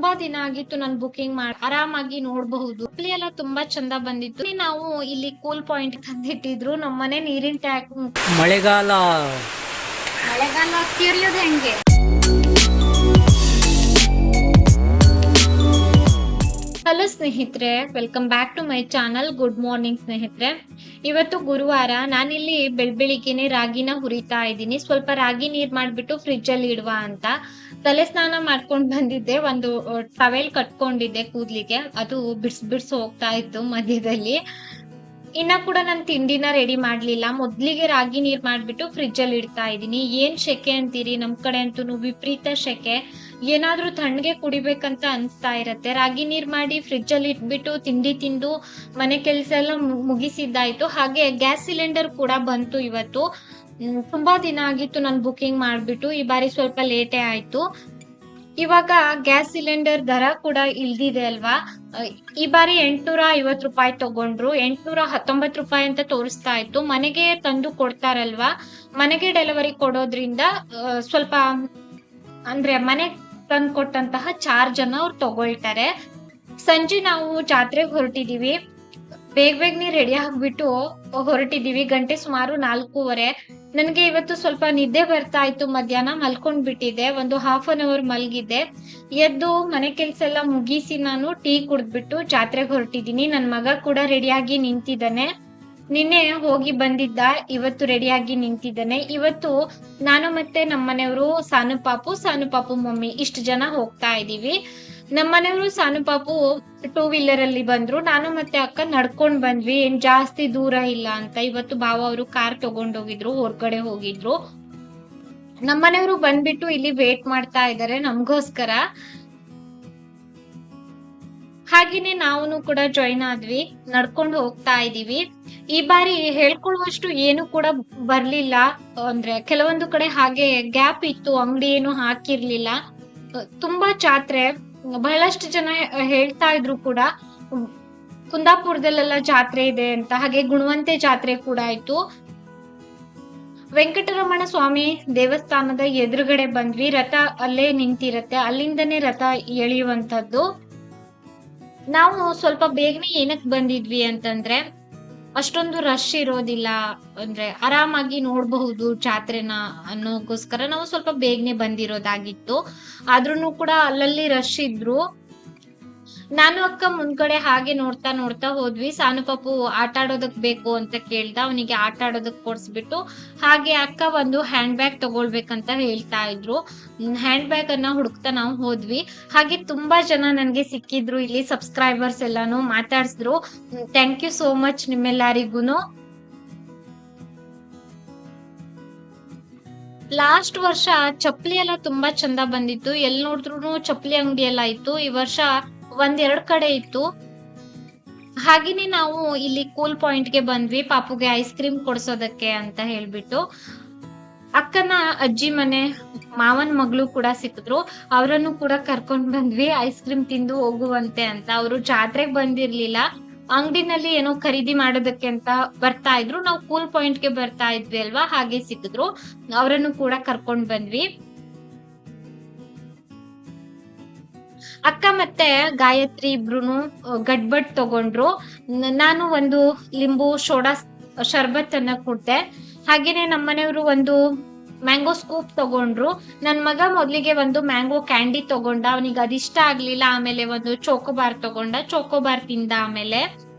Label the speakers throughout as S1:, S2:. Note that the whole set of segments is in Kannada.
S1: ತುಂಬಾ ದಿನ ಆಗಿತ್ತು ನಾನು ಬುಕಿಂಗ್ ಮಾಡಿ ಆರಾಮಾಗಿ ನೋಡಬಹುದು. ಅಲ್ಲಿ ಎಲ್ಲ ತುಂಬಾ ಚಂದ ಬಂದಿತ್ತು. ನಾವು ಇಲ್ಲಿ ಕೂಲ್ ಪಾಯಿಂಟ್ ತಂದಿಟ್ಟಿದ್ರು. ನಮ್ಮ ಮನೆ ನೀರಿನ ಟ್ಯಾಂಕ್
S2: ಮಳೆಗಾಲ.
S1: ಮಳೆಗಾಲ ತಿರಿಯೋದು ಹೆಂಗೆ? ಹಲೋ ಸ್ನೇಹಿತರೆ welcome back to my channel good morning ಸ್ನೇಹಿತರೆ. ಇವತ್ತು ಗುರುವಾರ ನಾನಿಲ್ಲಿ ಬೆಳ್ ಬೆಳಿಗ್ಗೆನೆ ರಾಗಿನ ಹುರಿತಾ ಇದ್ದೀನಿ. ಸ್ವಲ್ಪ ರಾಗಿ ನೀರ್ ಮಾಡ್ಬಿಟ್ಟು ಫ್ರಿಜ್ಜಲ್ಲಿ ಇಡುವ ಅಂತ. ತಲೆ ಸ್ನಾನ ಮಾಡ್ಕೊಂಡ್ ಬಂದಿದ್ದೆ, ಒಂದು ಟವೆಲ್ ಕಟ್ಕೊಂಡಿದ್ದೆ ಕೂದ್ಲಿಗೆ. ಅದು ಬಿಡ್ಸ್ ಬಿಡ್ಸ್ ಹೋಗ್ತಾ ಇತ್ತು ಮಧ್ಯದಲ್ಲಿ. ಇನ್ನ ಕೂಡ ನಾನು ತಿಂಡಿನ ರೆಡಿ ಮಾಡ್ಲಿಲ್ಲ. ಮೊದ್ಲಿಗೆ ರಾಗಿ ನೀರ್ ಮಾಡ್ಬಿಟ್ಟು ಫ್ರಿಜ್ ಅಲ್ಲಿ ಇಡ್ತಾ ಇದ್ದೀನಿ. ಏನ್ ಶೆಕೆ ಅಂತೀರಿ? ನಮ್ ಕಡೆ ಅಂತೂ ವಿಪರೀತ ಶೆಕೆ. ಏನಾದ್ರೂ ತಣ್ಣಗೆ ಕುಡಿಬೇಕಂತ ಅನ್ಸ್ತಾ ಇರತ್ತೆ. ರಾಗಿ ನೀರ್ ಮಾಡಿ ಫ್ರಿಜ್ ಅಲ್ಲಿ ಇಟ್ಬಿಟ್ಟು ತಿಂಡಿ ತಿಂದು ಮನೆ ಕೆಲಸ ಎಲ್ಲ ಮುಗಿಸಿದ್ದಾಯ್ತು. ಹಾಗೆ ಗ್ಯಾಸ್ ಸಿಲಿಂಡರ್ ಕೂಡ ಬಂತು ಇವತ್ತು. ತುಂಬಾ ದಿನ ಆಗಿತ್ತು ನಾನು ಬುಕಿಂಗ್ ಮಾಡ್ಬಿಟ್ಟು, ಈ ಬಾರಿ ಸ್ವಲ್ಪ ಲೇಟೇ ಆಯ್ತು. ಇವಾಗ ಗ್ಯಾಸ್ ಸಿಲಿಂಡರ್ ದರ ಕೂಡ ಇಲ್ದಿದೆ ಅಲ್ವಾ? ಈ ಬಾರಿ ಎಂಟ್ನೂರ ಐವತ್ ರೂಪಾಯಿ ತಗೊಂಡ್ರು. ಎಂಟ್ನೂರ ಹತ್ತೊಂಬತ್ ರೂಪಾಯಿ ಅಂತ ತೋರಿಸ್ತಾ ಇತ್ತು. ಮನೆಗೆ ತಂದು ಕೊಡ್ತಾರಲ್ವಾ? ಮನೆಗೆ ಡೆಲಿವರಿ ಕೊಡೋದ್ರಿಂದ ಸ್ವಲ್ಪ, ಅಂದ್ರೆ ಮನೆ ತಂದು ಕೊಟ್ಟಂತಹ ಚಾರ್ಜ್ ಅನ್ನ ಅವ್ರು ತಗೊಳ್ತಾರೆ. ಸಂಜೆ ನಾವು ಜಾತ್ರೆಗೆ ಹೊರಟಿದೀವಿ. ಬೇಗ ಬೇಗನೆ ರೆಡಿ ಆಗ್ಬಿಟ್ಟು ಹೊರಟಿದೀವಿ. ಗಂಟೆ ಸುಮಾರು ನಾಲ್ಕೂವರೆ. ನನಗೆ ಇವತ್ತು ಸ್ವಲ್ಪ ನಿದ್ದೆ ಬರ್ತಾ ಇತ್ತು, ಮಧ್ಯಾಹ್ನ ಮಲ್ಕೊಂಡ್ ಬಿಟ್ಟಿದ್ದೆ. ಒಂದು ಹಾಫ್ ಅನ್ ಅವರ್ ಮಲ್ಗಿದ್ದೆ. ಎದ್ದು ಮನೆ ಕೆಲ್ಸ ಎಲ್ಲ ಮುಗಿಸಿ ನಾನು ಟೀ ಕುಡ್ದ್ಬಿಟ್ಟು ಜಾತ್ರೆಗೆ ಹೊರಟಿದ್ದೀನಿ. ನನ್ ಮಗ ಕೂಡ ರೆಡಿಯಾಗಿ ನಿಂತಿದ್ದಾನೆ. ನಿನ್ನೆ ಹೋಗಿ ಬಂದಿದ್ದ, ಇವತ್ತು ರೆಡಿಯಾಗಿ ನಿಂತಿದ್ದಾನೆ. ಇವತ್ತು ನಾನು ಮತ್ತೆ ನಮ್ಮನೆಯವರು ಸಾನು ಪಾಪು ಸಾನು ಪಾಪು ಮಮ್ಮಿ, ಇಷ್ಟು ಜನ ಹೋಗ್ತಾ ಇದೀವಿ. ನಮ್ಮನೆಯವರು ಸಾನು ಪಾಪು ಟೂ ವೀಲರ್ ಅಲ್ಲಿ ಬಂದ್ರು. ನಾನು ಮತ್ತೆ ಅಕ್ಕ ನಡ್ಕೊಂಡ್ ಬಂದ್ವಿ. ಏನ್ ಜಾಸ್ತಿ ದೂರ ಇಲ್ಲ ಅಂತ. ಇವತ್ತು ಬಾವ ಅವರು ಕಾರ್ ತಗೊಂಡೋಗಿದ್ರು ಹೊರ್ಗಡೆ ಹೋಗಿದ್ರು. ನಮ್ಮನೆಯವರು ಬಂದ್ಬಿಟ್ಟು ಇಲ್ಲಿ ವೇಟ್ ಮಾಡ್ತಾ ಇದ್ದಾರೆ ನಮಗೋಸ್ಕರ. ಹಾಗೇನೆ ನಾವು ಕೂಡ ಜಾಯಿನ್ ಆದ್ವಿ. ನಡ್ಕೊಂಡು ಹೋಗ್ತಾ ಇದೀವಿ. ಈ ಬಾರಿ ಹೇಳ್ಕೊಳ್ಳುವಷ್ಟು ಏನು ಕೂಡ ಬರ್ಲಿಲ್ಲ. ಅಂದ್ರೆ ಕೆಲವೊಂದು ಕಡೆ ಹಾಗೆ ಗ್ಯಾಪ್ ಇತ್ತು. ಅಂಗಡಿ ಏನು ಹಾಕಿರ್ಲಿಲ್ಲ. ತುಂಬಾ ಜಾತ್ರೆ ಬಹಳಷ್ಟು ಜನ ಹೇಳ್ತಾ ಇದ್ರು ಕೂಡ, ಕುಂದಾಪುರದಲ್ಲೆಲ್ಲ ಜಾತ್ರೆ ಇದೆ ಅಂತ, ಹಾಗೆ ಗುಣವಂತೆ ಜಾತ್ರೆ ಕೂಡ ಆಯ್ತು. ವೆಂಕಟರಮಣ ಸ್ವಾಮಿ ದೇವಸ್ಥಾನದ ಎದುರುಗಡೆ ಬಂದ್ವಿ, ರಥ ಅಲ್ಲೇ ನಿಂತಿರತ್ತೆ, ಅಲ್ಲಿಂದನೇ ರಥ ಎಳೆಯುವಂತದ್ದು ನಾವು ಸ್ವಲ್ಪ ಬೇಗನೆ ಏನಕ್ ಬಂದಿದ್ವಿ ಅಂತಂದ್ರೆ ಅಷ್ಟೊಂದು ರಶ್ ಇರೋದಿಲ್ಲ. ಅಂದ್ರೆ ಆರಾಮಾಗಿ ನೋಡಬಹುದು ಜಾತ್ರೆನ ಅನ್ನೋಕೋಸ್ಕರ ನಾವು ಸ್ವಲ್ಪ ಬೇಗನೆ ಬಂದಿರೋದಾಗಿತ್ತು. ಆದ್ರೂನು ಕೂಡ ಅಲ್ಲಲ್ಲಿ ರಶ್ ಇದ್ರು. ನಾನು ಅಕ್ಕ ಮುಂದ್ಗಡೆ ಹಾಗೆ ನೋಡ್ತಾ ನೋಡ್ತಾ ಹೋದ್ವಿ. ಸಾನು ಪಾಪು ಆಟ ಆಡೋದಕ್ ಬೇಕು ಅಂತ ಕೇಳ್ದ. ಅವನಿಗೆ ಆಟ ಆಡೋದಕ್ ಕೊಡ್ಸ್ಬಿಟ್ಟು ಹಾಗೆ ಅಕ್ಕ ಒಂದು ಹ್ಯಾಂಡ್ ಬ್ಯಾಗ್ ತಗೊಳ್ಬೇಕಂತ ಹೇಳ್ತಾ ಇದ್ರು. ಹ್ಯಾಂಡ್ ಬ್ಯಾಗ್ ಅನ್ನ ಹುಡುಕ್ತಾ ನಾವು ಹೋದ್ವಿ. ಹಾಗೆ ತುಂಬಾ ಜನ ನನ್ಗೆ ಸಿಕ್ಕಿದ್ರು. ಇಲ್ಲಿ ಸಬ್ಸ್ಕ್ರೈಬರ್ಸ್ ಎಲ್ಲಾನು ಮಾತಾಡ್ಸಿದ್ರು. ಥ್ಯಾಂಕ್ ಯು ಸೋ ಮಚ್ ನಿಮ್ಮೆಲ್ಲರಿಗೂನು. ಲಾಸ್ಟ್ ವರ್ಷ ಚಪ್ಪಲಿ ಎಲ್ಲ ತುಂಬಾ ಚಂದ ಬಂದಿತ್ತು. ಎಲ್ಲಿ ನೋಡಿದ್ರು ಚಪ್ಪಲಿ ಅಂಗಡಿ ಎಲ್ಲ ಇತ್ತು. ಈ ವರ್ಷ ಒಂದೆರಡ್ ಕಡೆ ಇತ್ತು. ಹಾಗೇನೆ ನಾವು ಇಲ್ಲಿ ಕೂಲ್ ಪಾಯಿಂಟ್ಗೆ ಬಂದ್ವಿ, ಪಾಪುಗೆ ಐಸ್ ಕ್ರೀಮ್ ಕೊಡ್ಸೋದಕ್ಕೆ ಅಂತ ಹೇಳ್ಬಿಟ್ಟು. ಅಕ್ಕನ ಅಜ್ಜಿ ಮನೆ, ಮಾವನ್ ಮಗಳು ಕೂಡ ಸಿಕ್ಕಿದ್ರು. ಅವರನ್ನು ಕೂಡ ಕರ್ಕೊಂಡ್ ಬಂದ್ವಿ ಐಸ್ ಕ್ರೀಮ್ ತಿಂದು ಹೋಗುವಂತೆ ಅಂತ. ಅವರು ಜಾತ್ರೆಗೆ ಬಂದಿರ್ಲಿಲ್ಲ. ಅಂಗಡಿನಲ್ಲಿ ಏನೋ ಖರೀದಿ ಮಾಡೋದಕ್ಕೆ ಅಂತ ಬರ್ತಾ ಇದ್ರು. ನಾವು ಕೂಲ್ ಪಾಯಿಂಟ್ಗೆ ಬರ್ತಾ ಇದ್ವಿ ಅಲ್ವಾ? ಹಾಗೆ ಸಿಕ್ಕಿದ್ರು. ಅವರನ್ನು ಕೂಡ ಕರ್ಕೊಂಡ್ ಬಂದ್ವಿ. ಅಕ್ಕ ಮತ್ತೆ ಗಾಯತ್ರಿ ಇಬ್ರು ಗಡ್ಬಡ್ ತಗೊಂಡ್ರು. ನಾನು ಒಂದು ಲಿಂಬು, ಸೋಡಾ ಶರ್ಬತ್ ಅನ್ನ ಕೊಡ್ತೆ ಹಾಗೇನೆ ನಮ್ಮನೆಯವರು ಒಂದು ಮ್ಯಾಂಗೋ ಸ್ಕೂಪ್ ತಗೊಂಡ್ರು. ನನ್ ಮಗ ಮೊದಲಿಗೆ ಒಂದು ಮ್ಯಾಂಗೋ ಕ್ಯಾಂಡಿ ತಗೊಂಡ. ಅವನಿಗೆ ಅದಿಷ್ಟ ಆಗ್ಲಿಲ್ಲ. ಆಮೇಲೆ ಒಂದು ಚೋಕೋಬಾರ್ ತಗೊಂಡ. ಚೋಕೋಬಾರ್ ತಿಂದ ಆಮೇಲೆ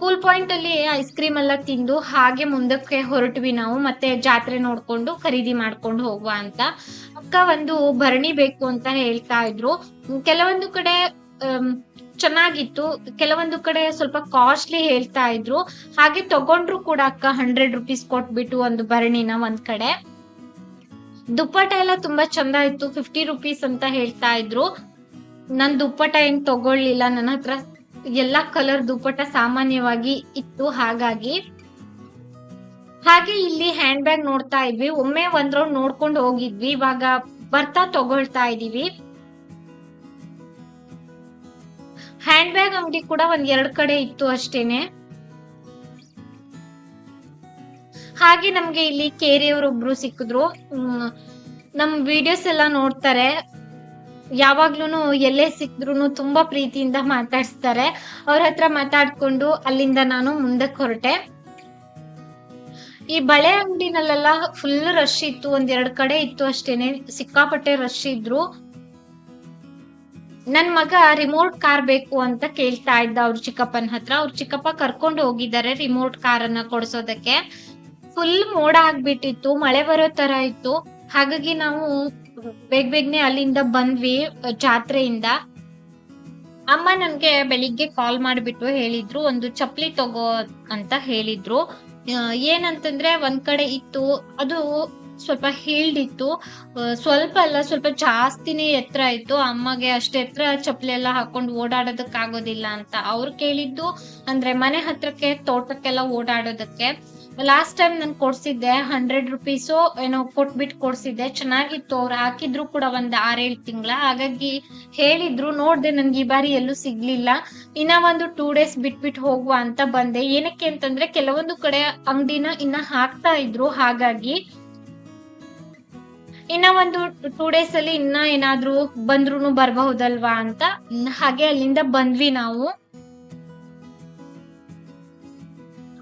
S1: ಕೂಲ್ ಪಾಯಿಂಟ್ ಅಲ್ಲಿ ಐಸ್ ಕ್ರೀಮ್ ಎಲ್ಲ ತಿಂದು ಹಾಗೆ ಮುಂದಕ್ಕೆ ಹೊರಟ್ವಿ ನಾವು, ಮತ್ತೆ ಜಾತ್ರೆ ನೋಡ್ಕೊಂಡು ಖರೀದಿ ಮಾಡ್ಕೊಂಡು ಹೋಗುವ ಅಂತ. ಅಕ್ಕ ಒಂದು ಭರಣಿ ಬೇಕು ಅಂತ ಹೇಳ್ತಾ ಇದ್ರು. ಕೆಲವೊಂದು ಕಡೆ ಚೆನ್ನಾಗಿತ್ತು. ಕೆಲವೊಂದು ಕಡೆ ಸ್ವಲ್ಪ ಕಾಸ್ಟ್ಲಿ ಹೇಳ್ತಾ ಇದ್ರು. ಹಾಗೆ ತಗೊಂಡ್ರು ಕೂಡ ಅಕ್ಕ ಹಂಡ್ರೆಡ್ ರುಪೀಸ್ ಕೊಟ್ಬಿಟ್ಟು ಒಂದು ಭರಣಿನ ಒಂದ್ ಕಡೆ. ದುಪ್ಪಟ ಎಲ್ಲ ತುಂಬಾ ಚಂದ ಇತ್ತು ಫಿಫ್ಟಿ ರುಪೀಸ್ ಅಂತ ಹೇಳ್ತಾ ಇದ್ರು. ನನ್ ದುಪ್ಪಟ ಏನ್ ತಗೊಳ್ಳಿಲ್ಲ, ನನ್ನ ಹತ್ರ ಎಲ್ಲಾ ಕಲರ್ ದುಪ್ಪಟ್ಟ ಸಾಮಾನ್ಯವಾಗಿ ಇತ್ತು, ಹಾಗಾಗಿ. ಹಾಗೆ ಇಲ್ಲಿ ಹ್ಯಾಂಡ್ ಬ್ಯಾಗ್ ನೋಡ್ತಾ ಇದ್ವಿ. ಒಮ್ಮೆ ಒಂದ್ ರೌಂಡ್ ನೋಡ್ಕೊಂಡು ಹೋಗಿದ್ವಿ. ಇವಾಗ ಬರ್ತಾ ತಗೊಳ್ತಾ ಇದೀವಿ. ಹ್ಯಾಂಡ್ ಬ್ಯಾಗ್ ಅಂಗಡಿ ಕೂಡ ಒಂದ್ ಎರಡ್ ಕಡೆ ಇತ್ತು ಅಷ್ಟೇನೆ. ಹಾಗೆ ನಮ್ಗೆ ಇಲ್ಲಿ ಕೇರಿಯವರೊಬ್ರು ಸಿಕ್ಕಿದ್ರು. ನಮ್ ವಿಡಿಯೋಸ್ ಎಲ್ಲ ನೋಡ್ತಾರೆ. ಯಾವಾಗ್ಲೂನು ಎಲ್ಲೇ ಸಿಕ್ಕಿದ್ರು ತುಂಬಾ ಪ್ರೀತಿಯಿಂದ ಮಾತಾಡ್ಸ್ತಾರೆ. ಅವ್ರ ಹತ್ರ ಮಾತಾಡ್ಕೊಂಡು ಅಲ್ಲಿಂದ ನಾನು ಮುಂದಕ್ಕೆ ಹೊರಟೆ. ಈ ಬಳೆ ಅಂಗಡಿನಲ್ಲೆಲ್ಲ ಫುಲ್ ರಶ್ ಇತ್ತು ಒಂದ್ ಎರಡ್ ಕಡೆ ಇತ್ತು ಅಷ್ಟೇನೆ. ಸಿಕ್ಕಾಪಟ್ಟೆ ರಶ್ ಇದ್ರು. ನನ್ ಮಗ ರಿಮೋಟ್ ಕಾರ್ ಬೇಕು ಅಂತ ಕೇಳ್ತಾ ಇದ್ದ ಅವ್ರ ಚಿಕ್ಕಪ್ಪನ ಹತ್ರ. ಅವ್ರ ಚಿಕ್ಕಪ್ಪ ಕರ್ಕೊಂಡು ಹೋಗಿದ್ದಾರೆ ರಿಮೋಟ್ ಕಾರ್ ಅನ್ನ ಕೊಡ್ಸೋದಕ್ಕೆ. ಫುಲ್ ಮೋಡ ಆಗ್ಬಿಟ್ಟಿತ್ತು, ಮಳೆ ಬರೋ ತರ ಇತ್ತು. ಹಾಗಾಗಿ ನಾವು ಬೇಗ ಬೇಗನೆ ಅಲ್ಲಿಂದ ಬಂದ್ವಿ ಜಾತ್ರೆಯಿಂದ. ಅಮ್ಮ ನನ್ಗೆ ಬೆಳಿಗ್ಗೆ ಕಾಲ್ ಮಾಡ್ಬಿಟ್ಟು ಹೇಳಿದ್ರು, ಒಂದು ಚಪ್ಲಿ ತಗೋ ಅಂತ ಹೇಳಿದ್ರು. ಏನಂತಂದ್ರೆ ಒಂದ್ ಕಡೆ ಇತ್ತು, ಅದು ಸ್ವಲ್ಪ ಹೀಲ್ಡಿತ್ತು. ಸ್ವಲ್ಪ ಅಲ್ಲ, ಸ್ವಲ್ಪ ಜಾಸ್ತಿನೇ ಎತ್ತರ ಇತ್ತು. ಅಮ್ಮಗೆ ಅಷ್ಟು ಎತ್ತರ ಚಪ್ಲಿ ಎಲ್ಲ ಹಾಕೊಂಡು ಓಡಾಡೋದಕ್ಕಾಗೋದಿಲ್ಲ ಅಂತ ಅವ್ರು ಕೇಳಿದ್ದು. ಅಂದ್ರೆ ಮನೆ ಹತ್ರಕ್ಕೆ, ತೋಟಕ್ಕೆಲ್ಲ ಓಡಾಡೋದಕ್ಕೆ. ಲಾಸ್ಟ್ ಟೈಮ್ ನಾನು ಕೊಡ್ಸಿದ್ದೆ ಹಂಡ್ರೆಡ್ ರುಪೀಸು ಏನೋ ಕೊಟ್ಬಿಟ್ಟು ಕೊಡ್ಸಿದ್ದೆ. ಚೆನ್ನಾಗಿತ್ತು ಅವ್ರು ಹಾಕಿದ್ರು ಕೂಡ ಒಂದ್ ಆರೇಳು ತಿಂಗಳ. ಹಾಗಾಗಿ ಹೇಳಿದ್ರು, ನೋಡ್ದೆ ನನ್ಗೆ ಈ ಬಾರಿ ಎಲ್ಲೂ ಸಿಗ್ಲಿಲ್ಲ. ಇನ್ನ ಒಂದು ಟೂ ಡೇಸ್ ಬಿಟ್ಬಿಟ್ಟು ಹೋಗುವ ಅಂತ ಬಂದೆ. ಏನಕ್ಕೆ ಅಂತಂದ್ರೆ ಕೆಲವೊಂದು ಕಡೆ ಅಂಗಡಿನ ಇನ್ನ ಹಾಕ್ತಾ ಇದ್ರು. ಹಾಗಾಗಿ ಇನ್ನ ಒಂದು ಟೂ ಡೇಸ್ ಅಲ್ಲಿ ಇನ್ನ ಏನಾದ್ರೂ ಬಂದ್ರು ಬರಬಹುದಲ್ವಾ ಅಂತ ಹಾಗೆ ಅಲ್ಲಿಂದ ಬಂದ್ವಿ ನಾವು.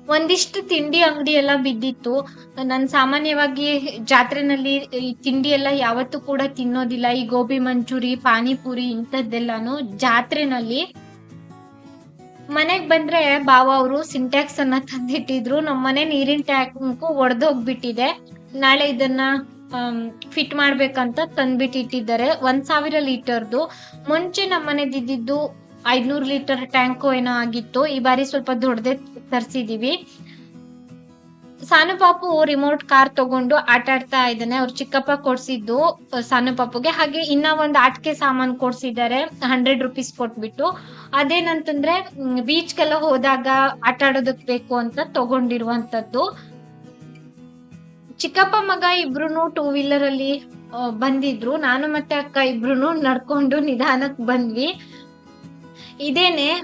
S1: ಒಂದಿಷ್ಟು ತಿಂಡಿ ಅಂಗಡಿ ಎಲ್ಲ ಬಿದ್ದಿತ್ತು. ನಾನು ಸಾಮಾನ್ಯವಾಗಿ ಜಾತ್ರೆನಲ್ಲಿ ಈ ತಿಂಡಿ ಎಲ್ಲ ಯಾವತ್ತೂ ಕೂಡ ತಿನ್ನೋದಿಲ್ಲ. ಈ ಗೋಬಿ ಮಂಚೂರಿ, ಪಾನಿಪುರಿ ಇಂಥದ್ದೆಲ್ಲಾನು ಜಾತ್ರೆನಲ್ಲಿ ಮನೆಗ್ ಬಂದ್ರೆ ಬಾವ ಅವರು ಸಿಂಟ್ಯಾಕ್ಸ್ ಅನ್ನ ತಂದಿಟ್ಟಿದ್ರು. ನಮ್ಮನೆ ನೀರಿನ ಟ್ಯಾಂಕ್ ಒಡೆದೋಗ್ಬಿಟ್ಟಿದೆ. ನಾಳೆ ಇದನ್ನ ಫಿಟ್ ಮಾಡ್ಬೇಕಂತ ತಂದ್ಬಿಟ್ಟಿಟ್ಟಿದ್ದಾರೆ. ಒಂದ್ ಸಾವಿರ ಲೀಟರ್ದು. ಮುಂಚೆ ನಮ್ಮನೆದಿದ್ದು ಐದ್ನೂರ್ ಲೀಟರ್ ಟ್ಯಾಂಕು ಏನೋ ಆಗಿತ್ತು. ಈ ಬಾರಿ ಸ್ವಲ್ಪ ದೊಡ್ಡದೇ ತರ್ಸಿದೀವಿ. ಸಾನು ಪಾಪು ರಿಮೋಟ್ ಕಾರ್ ತಗೊಂಡು ಆಟ ಆಡ್ತಾ ಇದ್ದಾನೆ. ಅವ್ರ ಚಿಕ್ಕಪ್ಪ ಕೊಡ್ಸಿದ್ದು ಸಾನು ಪಾಪುಗೆ ಹಾಗೆ ಇನ್ನ ಒಂದ್ ಆಟಿಕೆ ಸಾಮಾನು ಕೊಡ್ಸಿದ್ದಾರೆ. ಹಂಡ್ರೆಡ್ ರುಪೀಸ್ ಕೊಟ್ಬಿಟ್ಟು. ಅದೇನಂತಂದ್ರೆ ಬೀಚ್ಗೆಲ್ಲ ಹೋದಾಗ ಆಟ ಆಡೋದಕ್ ಬೇಕು ಅಂತ ತಗೊಂಡಿರುವಂತದ್ದು ಚಿಕ್ಕಪ್ಪ ಮಗ ಇಬ್ರು ಟೂ ವೀಲರ್ ಅಲ್ಲಿ ಬಂದಿದ್ರು. ನಾನು ಮತ್ತೆ ಅಕ್ಕ ಇಬ್ರು ನಡ್ಕೊಂಡು ನಿಧಾನಕ್ ಬಂದ್ವಿ. ಇದೇನೆ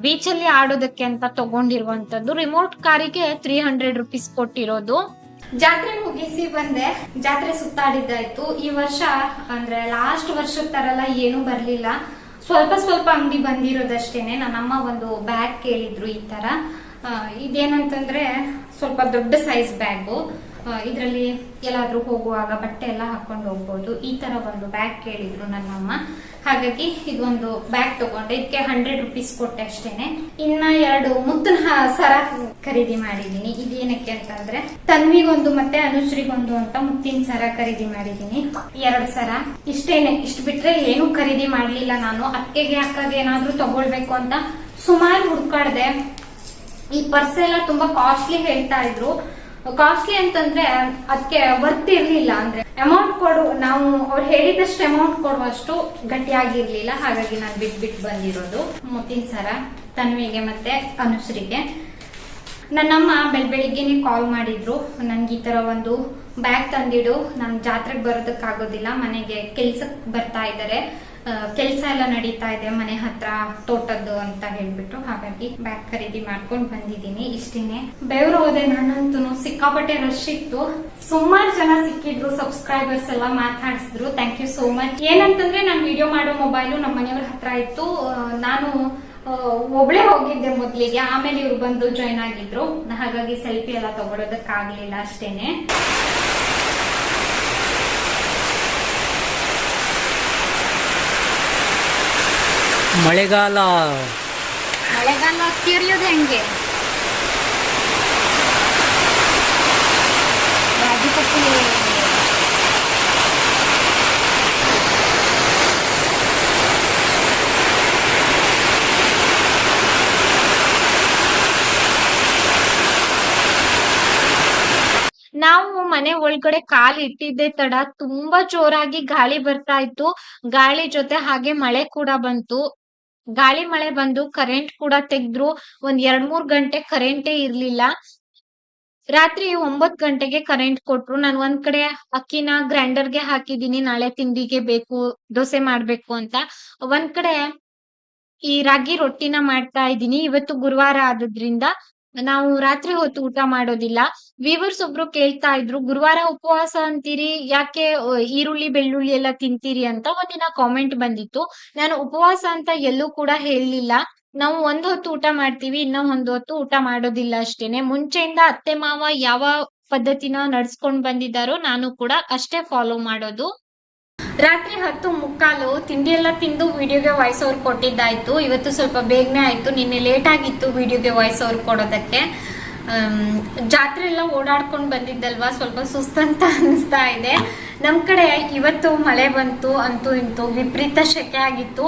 S1: ಬೀಚ್ ಅಲ್ಲಿ ಆಡೋದಕ್ಕೆ ಅಂತ ತಗೊಂಡಿರುವಂತದ್ದು ರಿಮೋಟ್ ಕಾರಿಗೆ ತ್ರೀ ಹಂಡ್ರೆಡ್ ರುಪೀಸ್ ಕೊಟ್ಟಿರೋದು. ಜಾತ್ರೆ ಮುಗಿಸಿ ಬಂದೆ. ಜಾತ್ರೆ ಸುತ್ತಾಡಿದ್ದಾಯ್ತು. ಈ ವರ್ಷ, ಅಂದ್ರೆ ಲಾಸ್ಟ್ ವರ್ಷದ ತರಲ್ಲ ಏನು ಬರ್ಲಿಲ್ಲ. ಸ್ವಲ್ಪ ಸ್ವಲ್ಪ ಅಂಗಡಿ ಬಂದಿರೋದಷ್ಟೇನೆ. ನನ್ನಮ್ಮ ಒಂದು ಬ್ಯಾಗ್ ಕೇಳಿದ್ರು ಈ ತರ. ಇದೇನಂತಂದ್ರೆ ಸ್ವಲ್ಪ ದೊಡ್ಡ ಸೈಜ್ ಬ್ಯಾಗು ಇದರಲ್ಲಿ ಎಲ್ಲಾದ್ರೂ ಹೋಗುವಾಗ ಬಟ್ಟೆ ಎಲ್ಲ ಹಾಕೊಂಡು ಹೋಗ್ಬೋದು. ಈ ತರ ಒಂದು ಬ್ಯಾಗ್ ಕೇಳಿದ್ರು ನನ್ನಮ್ಮ. ಹಾಗಾಗಿ ಇದೊಂದು ಬ್ಯಾಗ್ ತಗೊಂಡೆ. ಇದಕ್ಕೆ ಹಂಡ್ರೆಡ್ ರುಪೀಸ್ ಕೊಟ್ಟೆ ಅಷ್ಟೇನೆ. ಇನ್ನ ಎರಡು ಮುತ್ತಿನ ಸರ ಖರೀದಿ ಮಾಡಿದೀನಿ ಇದೇನಕ್ಕೆ ಅಂತಂದ್ರೆ, ತನ್ವಿಗೊಂದು ಮತ್ತೆ ಅನುಶ್ರೀಗೊಂದು ಅಂತ ಮುತ್ತಿನ ಸರ ಖರೀದಿ ಮಾಡಿದೀನಿ ಎರಡು ಸರ. ಇಷ್ಟೇನೆ. ಇಷ್ಟು ಬಿಟ್ರೆ ಏನು ಖರೀದಿ ಮಾಡ್ಲಿಲ್ಲ ನಾನು. ಅಕ್ಕೆಗೆ, ಅಕ್ಕಗೆ ಏನಾದ್ರೂ ತಗೊಳ್ಬೇಕು ಅಂತ ಸುಮಾರು ಹುಡ್ಕಾಡ್ದೆ. ಈ ಪರ್ಸ್ ಎಲ್ಲ ತುಂಬಾ ಕಾಸ್ಟ್ಲಿ ಹೇಳ್ತಾ ಇದ್ರು. ಕಾಸ್ಟ್ಲಿ ಅಂತಂದ್ರೆ ಅದಕ್ಕೆ ವರ್ತ್ ಇರ್ಲಿಲ್ಲ ಅಂದ್ರೆ ಅಮೌಂಟ್ ಕೊಡು, ನಾವು ಅವ್ರು ಹೇಳಿದಷ್ಟು ಅಮೌಂಟ್ ಕೊಡುವಷ್ಟು ಗಟ್ಟಿಯಾಗಿರ್ಲಿಲ್ಲ, ಹಾಗಾಗಿ ನಾನು ಬಿಟ್ ಬಿಟ್ ಬಂದಿರೋದು. ಮುತ್ತಿನ ಸರ, ತನ್ವಿಗೆ ಮತ್ತೆ ಅನುಶ್ರೀಗೆ. ನನ್ನಮ್ಮ ಬೆಳ ಬೆಳಿಗ್ಗೆನೆ ಕಾಲ್ ಮಾಡಿದ್ರು ನನ್ಗೆ ಈ ತರ ಒಂದು ಬ್ಯಾಗ್ ತಂದಿಡು ನಾನು ಜಾತ್ರೆಗೆ ಬರೋದಕ್ಕಾಗೋದಿಲ್ಲ, ಮನೆಗೆ ಕೆಲ್ಸಕ್ಕೆ ಬರ್ತಾ ಇದ್ದಾರೆ ಕೆಲಸ ಎಲ್ಲ ನಡೀತಾ ಇದೆ ಮನೆ ಹತ್ರ, ತೋಟದ್ದು ಅಂತ ಹೇಳ್ಬಿಟ್ಟು ಹಾಗಾಗಿ ಬ್ಯಾಗ್ ಖರೀದಿ ಮಾಡ್ಕೊಂಡು ಬಂದಿದ್ದೀನಿ ಇಷ್ಟೇನೆ ಬೆವರು ಹೋದೆ ನಾನಂತೂ ಸಿಕ್ಕಾಪಟ್ಟೆ ರಶ್ ಇತ್ತು. ಸುಮಾರು ಜನ ಸಿಕ್ಕಿದ್ರು ಸಬ್ಸ್ಕ್ರೈಬರ್ಸ್ ಎಲ್ಲ ಮಾತಾಡಿಸಿದ್ರು. ಥ್ಯಾಂಕ್ ಯು ಸೋ ಮಚ್ ಏನಂತಂದ್ರೆ ನಾನು ವಿಡಿಯೋ ಮಾಡೋ ಮೊಬೈಲು ನಮ್ಮ ಮನೆಯವ್ರ ಹತ್ರ ಇತ್ತು. ನಾನು ಒಬ್ಳೆ ಹೋಗಿದ್ದೆ ಮೊದ್ಲಿಗೆ. ಆಮೇಲೆ ಇವ್ರು ಬಂದು ಜಾಯ್ನ್ ಆಗಿದ್ರು. ಹಾಗಾಗಿ ಸೆಲ್ಫಿ ಎಲ್ಲ ತಗೊಳೋದಕ್ಕಾಗ್ಲಿಲ್ಲ ಅಷ್ಟೇನೆ.
S2: ಮಳೆಗಾಲ.
S1: ಮಳೆಗಾಲ ತೀರಿಯೋದು ಹೆಂಗೆ? ನಾವು ಮನೆ ಒಳಗಡೆ ಕಾಲ್ ಇಟ್ಟಿದ್ದೆ ತಡ. ತುಂಬಾ ಜೋರಾಗಿ ಗಾಳಿ ಬರ್ತಾ ಇತ್ತು. ಗಾಳಿ ಜೊತೆ ಹಾಗೆ ಮಳೆ ಕೂಡ ಬಂತು. ಗಾಳಿ ಮಳೆ ಬಂದು ಕರೆಂಟ್ ಕೂಡ ತೆಗೆದ್ರು ಒಂದ್ ಎರಡ್ ಮೂರ್ ಗಂಟೆ ಕರೆಂಟೇ ಇರ್ಲಿಲ್ಲ. ರಾತ್ರಿ ಒಂಬತ್ ಗಂಟೆಗೆ ಕರೆಂಟ್ ಕೊಟ್ರು. ನಾನ್ ಒಂದ್ ಕಡೆ ಅಕ್ಕಿನ ಗ್ರೈಂಡರ್ಗೆ ಹಾಕಿದೀನಿ ನಾಳೆ ತಿಂಡಿಗೆ ಬೇಕು, ದೋಸೆ ಮಾಡ್ಬೇಕು ಅಂತ. ಒಂದ್ ಕಡೆ ಈ ರಾಗಿ ರೊಟ್ಟಿನ ಮಾಡ್ತಾ ಇದೀನಿ ಇವತ್ತು ಗುರುವಾರ ಆದ್ರಿಂದ ನಾವು ರಾತ್ರಿ ಹೊತ್ತು ಊಟ ಮಾಡೋದಿಲ್ಲ. ವೀವರ್ಸ್ ಒಬ್ರು ಕೇಳ್ತಾ ಇದ್ರು, ಗುರುವಾರ ಉಪವಾಸ ಅಂತೀರಿ? ಯಾಕೆ ಈರುಳ್ಳಿ, ಬೆಳ್ಳುಳ್ಳಿ ಎಲ್ಲ ತಿಂತೀರಿ? ಅಂತ ಒಂದಿನ ಕಾಮೆಂಟ್ ಬಂದಿತ್ತು. ನಾನು ಉಪವಾಸ ಅಂತ ಎಲ್ಲೂ ಕೂಡ ಹೇಳಲಿಲ್ಲ. ನಾವು ಒಂದ್ ಹೊತ್ತು ಊಟ ಮಾಡ್ತೀವಿ, ಇನ್ನ ಒಂದ್ ಹೊತ್ತು ಊಟ ಮಾಡೋದಿಲ್ಲ ಅಷ್ಟೇನೆ. ಮುಂಚೆಯಿಂದ ಅತ್ತೆ, ಮಾವ ಯಾವ ಪದ್ಧತಿನ ನಡ್ಸ್ಕೊಂಡ್ ಬಂದಿದ್ದಾರೋ ನಾನು ಕೂಡ ಅಷ್ಟೇ ಫಾಲೋ ಮಾಡೋದು. ರಾತ್ರಿ ಹತ್ತು ಮುಕ್ಕಾಲು ತಿಂಡಿ ಎಲ್ಲ ತಿಂದು ವಿಡಿಯೋಗೆ ವಾಯ್ಸ್ ಓವರ್ ಕೊಟ್ಟಿದ್ದಾಯ್ತು. ಇವತ್ತು ಸ್ವಲ್ಪ ಬೇಗನೆ ಆಯ್ತು. ನಿನ್ನೆ ಲೇಟ್ ಆಗಿತ್ತು ವಿಡಿಯೋಗೆ ವಾಯ್ಸ್ ಓವರ್ ಕೊಡೋದಕ್ಕೆ. ಜಾತ್ರೆ ಎಲ್ಲ ಓಡಾಡ್ಕೊಂಡು ಬಂದಿದ್ದಲ್ವಾ? ಸ್ವಲ್ಪ ಸುಸ್ತಂತ ಅನಿಸ್ತಾ ಇದೆ. ನಮ್ ಕಡೆ ಇವತ್ತು ಮಳೆ ಬಂತು, ಅಂತೂ ಇಂತು ವಿಪರೀತ ಶೆಕೆ ಆಗಿತ್ತು.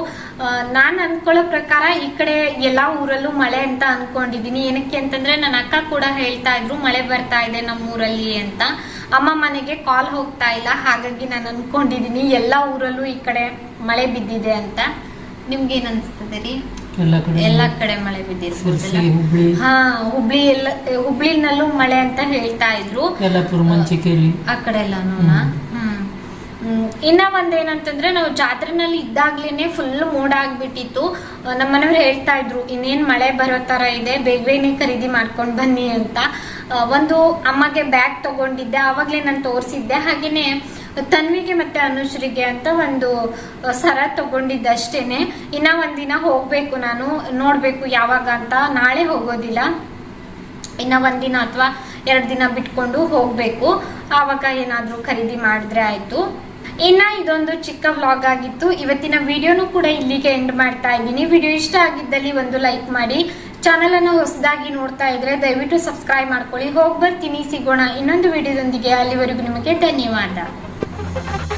S1: ನಾನು ಅನ್ಕೊಳ್ಳೋ ಪ್ರಕಾರ ಈ ಕಡೆ ಎಲ್ಲಾ ಊರಲ್ಲೂ ಮಳೆ ಅಂತ ಅನ್ಕೊಂಡಿದೀನಿ. ಏನಕ್ಕೆ ಅಂತಂದ್ರೆ ನನ್ನ ಅಕ್ಕ ಕೂಡ ಹೇಳ್ತಾ ಇದ್ರು, ಮಳೆ ಬರ್ತಾ ಇದೆ ನಮ್ಮ ಊರಲ್ಲಿ ಅಂತ. ಅಮ್ಮ ಮನೆಗೆ ಕಾಲ್ ಹೋಗ್ತಾ ಇಲ್ಲ. ಹಾಗಾಗಿ ನಾನು ಅನ್ಕೊಂಡಿದೀನಿ, ಎಲ್ಲಾ ಊರಲ್ಲೂ ಈ ಕಡೆ ಮಳೆ ಬಿದ್ದಿದೆ ಅಂತ. ನಿಮ್ಗೆ ಏನ್ ಅನ್ಸ್ತದೆ ರೀ?
S2: ಎಲ್ಲ ಕಡೆ
S1: ಮಳೆ.
S2: ಬಿದ್ದಿರ್ಬೋದು ಹುಬ್ಳಿ.
S1: ಹಾ ಹುಬ್ಳಿ ಎಲ್ಲ ಹುಬ್ಳಿನಲ್ಲೂ ಮಳೆ ಅಂತ ಹೇಳ್ತಾ ಇದ್ರು. ಆ ಕಡೆ ಎಲ್ಲಾನು. ಇನ್ನ ಒಂದೇನಂತಂದ್ರೆ ನಾವು ಜಾತ್ರೆನಲ್ಲಿ ಇದ್ದಾಗ್ಲೇನೆ ಫುಲ್ ಮೋಡ ಆಗ್ಬಿಟ್ಟಿತ್ತು. ನಮ್ಮನೆಯವ್ರು ನಮ್ಮ ಮನೆಯವ್ರು ಹೇಳ್ತಾ ಇದ್ರು ಇನ್ನೇನ್ ಮಳೆ ಬರೋ ತರ ಇದೆ ಬೇಗ ಬೇಗನೆ ಖರೀದಿ ಮಾಡ್ಕೊಂಡ್ ಬನ್ನಿ ಅಂತ. ಒಂದು ಅಮ್ಮಗೆ ಬ್ಯಾಗ್ ತಗೊಂಡಿದ್ದೆ ಅವಾಗ್ಲೇ ನಾನು ತೋರಿಸಿದ್ದೆ. ಹಾಗೇನೆ ತನ್ವಿಗೆ ಮತ್ತೆ ಅನುಶ್ರೀಗೆ ಅಂತ ಒಂದು ಸರ ತಗೊಂಡಿದ್ದಷ್ಟೇನೆ. ಇನ್ನ ಒಂದಿನ ಹೋಗ್ಬೇಕು ನಾನು, ನೋಡ್ಬೇಕು ಯಾವಾಗ ಅಂತ. ನಾಳೆ ಹೋಗೋದಿಲ್ಲ. ಇನ್ನ ಒಂದಿನ ಅಥವಾ ಎರಡು ದಿನ ಬಿಟ್ಕೊಂಡು ಹೋಗ್ಬೇಕು. ಆವಾಗ ಏನಾದ್ರೂ ಖರೀದಿ ಮಾಡಿದ್ರೆ ಆಯ್ತು. ಇನ್ನ ಇದೊಂದು ಚಿಕ್ಕ ವ್ಲಾಗ್ ಆಗಿತ್ತು. ಇವತ್ತಿನ ವಿಡಿಯೋನು ಕೂಡ ಇಲ್ಲಿಗೆ ಎಂಡ್ ಮಾಡ್ತಾ ಇದ್ದೀನಿ. ವಿಡಿಯೋ ಇಷ್ಟ ಆಗಿದ್ದಲ್ಲಿ ಒಂದು ಲೈಕ್ ಮಾಡಿ. ಚಾನಲ್ ಅನ್ನು ಹೊಸದಾಗಿ ನೋಡ್ತಾ ಇದ್ರೆ ದಯವಿಟ್ಟು ಸಬ್ಸ್ಕ್ರೈಬ್ ಮಾಡ್ಕೊಳ್ಳಿ. ಹೋಗಿ ಬರ್ತೀನಿ. ಸಿಗೋಣ ಇನ್ನೊಂದು ವಿಡಿಯೋದೊಂದಿಗೆ. ಅಲ್ಲಿವರೆಗೂ ನಿಮಗೆ ಧನ್ಯವಾದ. you